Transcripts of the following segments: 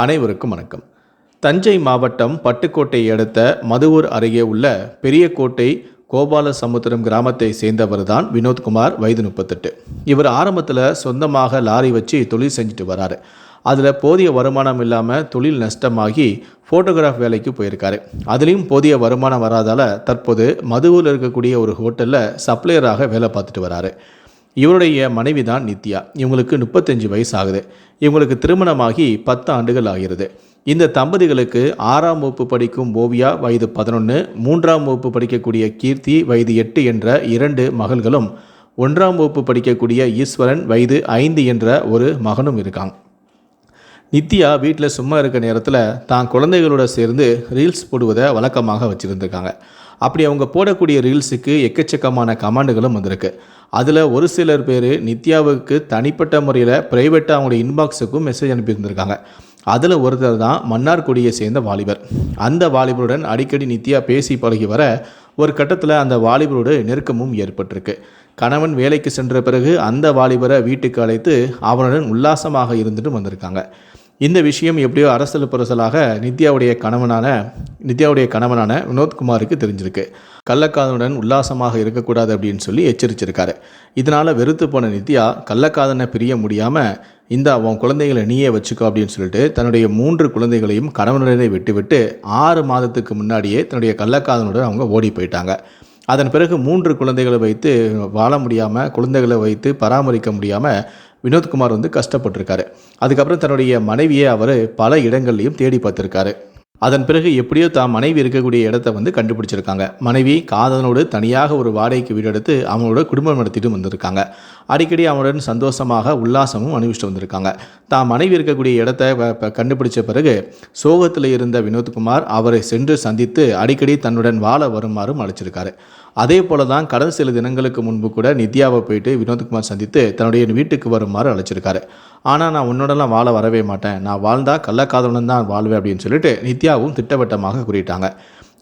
அனைவருக்கும் வணக்கம். தஞ்சை மாவட்டம் பட்டுக்கோட்டை அடுத்த மதுவூர் அருகே உள்ள பெரியக்கோட்டை கோபாலசமுத்திரம் கிராமத்தை சேர்ந்தவர் தான் வினோத்குமார் வயது முப்பத்தெட்டு. இவர் ஆரம்பத்தில் சொந்தமாக லாரி வச்சு தொழில் செஞ்சுட்டு வராரு. அதில் போதிய வருமானம் இல்லாமல் தொழில் நஷ்டமாகி ஃபோட்டோகிராஃப் வேலைக்கு போயிருக்காரு. அதுலேயும் போதிய வருமானம் வராதால் தற்போது மதுவூரில் இருக்கக்கூடிய ஒரு ஹோட்டலில் சப்ளையராக வேலை பார்த்துட்டு வராரு. இவருடைய மனைவி தான் நித்யா. இவங்களுக்கு முப்பத்தஞ்சு வயசு ஆகுது இவங்களுக்கு திருமணமாகி பத்து ஆண்டுகள் ஆகிறது. இந்த தம்பதிகளுக்கு ஆறாம் வகுப்பு படிக்கும் ஓவியா வயது பதினொன்று மூன்றாம் வகுப்பு படிக்கக்கூடிய கீர்த்தி வயது எட்டு என்ற இரண்டு மகள்களும் ஒன்றாம் வகுப்பு படிக்கக்கூடிய ஈஸ்வரன் வயது ஐந்து என்ற ஒரு மகனும் இருக்காங்க. நித்யா வீட்டில் சும்மா இருக்க நேரத்தில் தான் குழந்தைகளோட சேர்ந்து ரீல்ஸ் போடுவதை வழக்கமாக வச்சுருந்துருக்காங்க. அப்படி அவங்க போடக்கூடிய ரீல்ஸுக்கு எக்கச்சக்கமான கமாண்டுகளும் வந்திருக்கு. அதில் ஒரு சிலர் பேர் நித்யாவுக்கு தனிப்பட்ட முறையில் ப்ரைவேட்டாக அவங்களுடைய இன்பாக்ஸுக்கும் மெசேஜ் அனுப்பியிருந்திருக்காங்க. அதில் ஒருத்தர் தான் மன்னார்குடியை சேர்ந்த வாலிபர். அந்த வாலிபருடன் அடிக்கடி நித்யா பேசி பழகி வர ஒரு கட்டத்தில் அந்த வாலிபரோடு நெருக்கமும் ஏற்பட்டிருக்கு. கணவன் வேலைக்கு சென்ற பிறகு அந்த வாலிபரை வீட்டுக்கு அழைத்து அவனுடன் உல்லாசமாக இருந்துட்டு வந்திருக்காங்க. இந்த விஷயம் எப்படியோ அரசல் புரசலாக நித்யாவுடைய கணவனான நித்யாவுடைய கணவனான வினோத்குமாருக்கு தெரிஞ்சிருக்கு. கள்ளக்காதனுடன் உல்லாசமாக இருக்கக்கூடாது அப்படின்னு சொல்லி எச்சரிச்சிருக்காரு. இதனால் வெறுத்து போன நித்யா கள்ளக்காதனை பிரிய முடியாமல் இந்த அவன் குழந்தைகளை நீயே வச்சுக்கோ அப்படின்னு சொல்லிட்டு தன்னுடைய மூன்று குழந்தைகளையும் கணவனுடனே விட்டுவிட்டு ஆறு மாதத்துக்கு முன்னாடியே தன்னுடைய கள்ளக்காதனுடன் அவங்க ஓடி போயிட்டாங்க. அதன் பிறகு மூன்று குழந்தைகளை வைத்து வாழ முடியாமல் குழந்தைகளை வைத்து பராமரிக்க முடியாமல் வினோத்குமார் வந்து கஷ்டப்பட்டிருக்காரு. அதுக்கப்புறம் தன்னுடைய மனைவியை அவர் பல இடங்கள்லையும் தேடி பார்த்துருக்காரு. அதன் பிறகு எப்படியோ தான் மனைவி இருக்கக்கூடிய இடத்த வந்து கண்டுபிடிச்சிருக்காங்க. மனைவி காதலனோடு தனியாக ஒரு வாடகைக்கு வீடு எடுத்து அவனோட குடும்பம் நடத்திட்டு வந்திருக்காங்க. அடிக்கடி அவனுடன் சந்தோஷமாக உல்லாசமும் அனுபவிச்சுட்டு வந்திருக்காங்க. தான் மனைவி இருக்கக்கூடிய இடத்த கண்டுபிடிச்ச பிறகு சோகத்தில் இருந்த வினோத்குமார் அவரை சென்று சந்தித்து அடிக்கடி தன்னுடன் வாழ வருமாறும் அழைச்சிருக்காரு. அதே போல தான் கடந்த சில தினங்களுக்கு முன்பு கூட நித்யாவை போயிட்டு வினோத்குமார் சந்தித்து தன்னுடைய வீட்டுக்கு வருமாறு அழைச்சிருக்காரு. ஆனால் நான் உன்னோடலாம் வாழ வரவே மாட்டேன். நான் வாழ்ந்தா கள்ளக்காதலன் தான் வாழ்வேன் அப்படின்னு சொல்லிட்டு நித்யாவும் திட்டவட்டமாக கூறிட்டாங்க.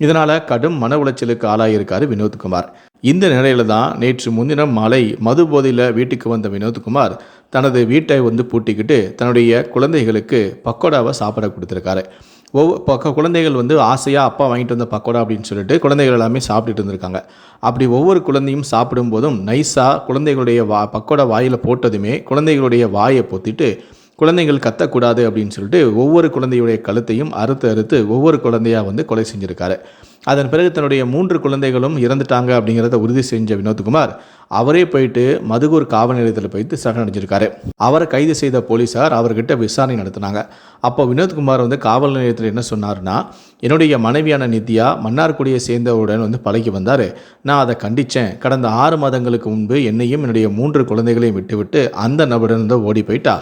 இதனால் கடும் மன உளைச்சலுக்கு ஆளாகியிருக்காரு வினோத்குமார். இந்த நிலையில தான் நேற்று முன்தினம் மாலை மது போதையில் வீட்டுக்கு வந்த வினோத்குமார் தனது வீட்டை வந்து பூட்டிக்கிட்டு தன்னுடைய குழந்தைகளுக்கு பக்கோடாவை சாப்பிட கொடுத்துருக்காரு. ஒவ்வொரு பக்க குழந்தைகள் வந்து ஆசையாக அப்பா வாங்கிட்டு வந்த பக்கோடா அப்படின்னு சொல்லிட்டு குழந்தைகள் எல்லாமே சாப்பிட்டுட்டு இருந்திருக்காங்க. அப்படி ஒவ்வொரு குழந்தையும் சாப்பிடும்போதும் நைஸாக குழந்தைகளுடைய வா பக்கோடா வாயில் போட்டதுமே குழந்தைகளுடைய வாயை பொத்திட்டு குழந்தைகள் கத்தக்கூடாது அப்படின்னு சொல்லிட்டு ஒவ்வொரு குழந்தையுடைய கழுத்தையும் அறுத்து அறுத்து ஒவ்வொரு குழந்தையாக வந்து கொலை செஞ்சுருக்காரு. அதன் பிறகு தன்னுடைய மூன்று குழந்தைகளும் இறந்துட்டாங்க அப்படிங்கிறத உறுதி செஞ்ச வினோத்குமார் அவரே போயிட்டு மதுகூர் காவல் நிலையத்தில் போயிட்டு சரணடைஞ்சிருக்காரு அவரை கைது செய்த போலீஸார் அவர்கிட்ட விசாரணை நடத்தினாங்க. அப்போ வினோத்குமார் வந்து காவல் நிலையத்தில் என்ன சொன்னார்னா என்னுடைய மனைவியான நித்யா மன்னார்குடியை சேர்ந்தவுடன் வந்து பழகி வந்தார். நான் அதை கண்டித்தேன் கடந்த ஆறு மாதங்களுக்கு முன்பு என்னையும் என்னுடைய மூன்று குழந்தைகளையும் விட்டுவிட்டு அந்த நபருடன் வந்து ஓடி போயிட்டா.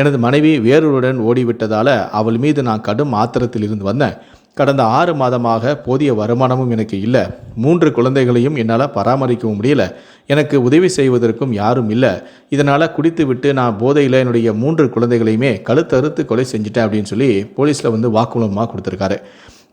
எனது மனைவி வேறொருடன் ஓடிவிட்டதால் அவள் மீது நான் கடும் ஆத்திரத்தில் இருந்து வந்தேன். கடந்த ஆறு மாதமாக போதிய வருமானமும் எனக்கு இல்லை. மூன்று குழந்தைகளையும் என்னால் பராமரிக்கவும் முடியல. எனக்கு உதவி செய்வதற்கும் யாரும் இல்லை. இதனால் குடித்துவிட்டு நான் போதையில் என்னுடைய மூன்று குழந்தைகளையுமே கழுத்தறுத்து கொலை செஞ்சுட்டேன் அப்படின்னு சொல்லி போலீஸில் வந்து வாக்குமூலமாக கொடுத்துருக்காரு.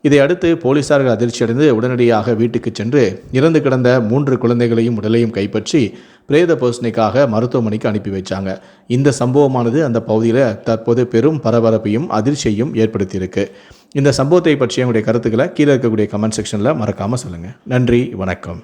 இதை அடுத்து போலீசார்கள் அதிர்ச்சியடைந்து உடனடியாக வீட்டுக்கு சென்று இறந்து கிடந்த மூன்று குழந்தைகளையும் உடலையும் கைப்பற்றி பிரேத பரிசோதனைக்காக மருத்துவமனைக்கு அனுப்பி வைச்சாங்க. இந்த சம்பவமானது அந்த பகுதியில் தற்போது பெரும் பரபரப்பையும் அதிர்ச்சியையும் ஏற்படுத்தியிருக்கு. இந்த சம்பவத்தை பற்றிய உங்களுடைய கருத்துக்களை கீழே இருக்கக்கூடிய கமெண்ட் செக்ஷனில் மறக்காமல் சொல்லுங்கள் நன்றி வணக்கம்.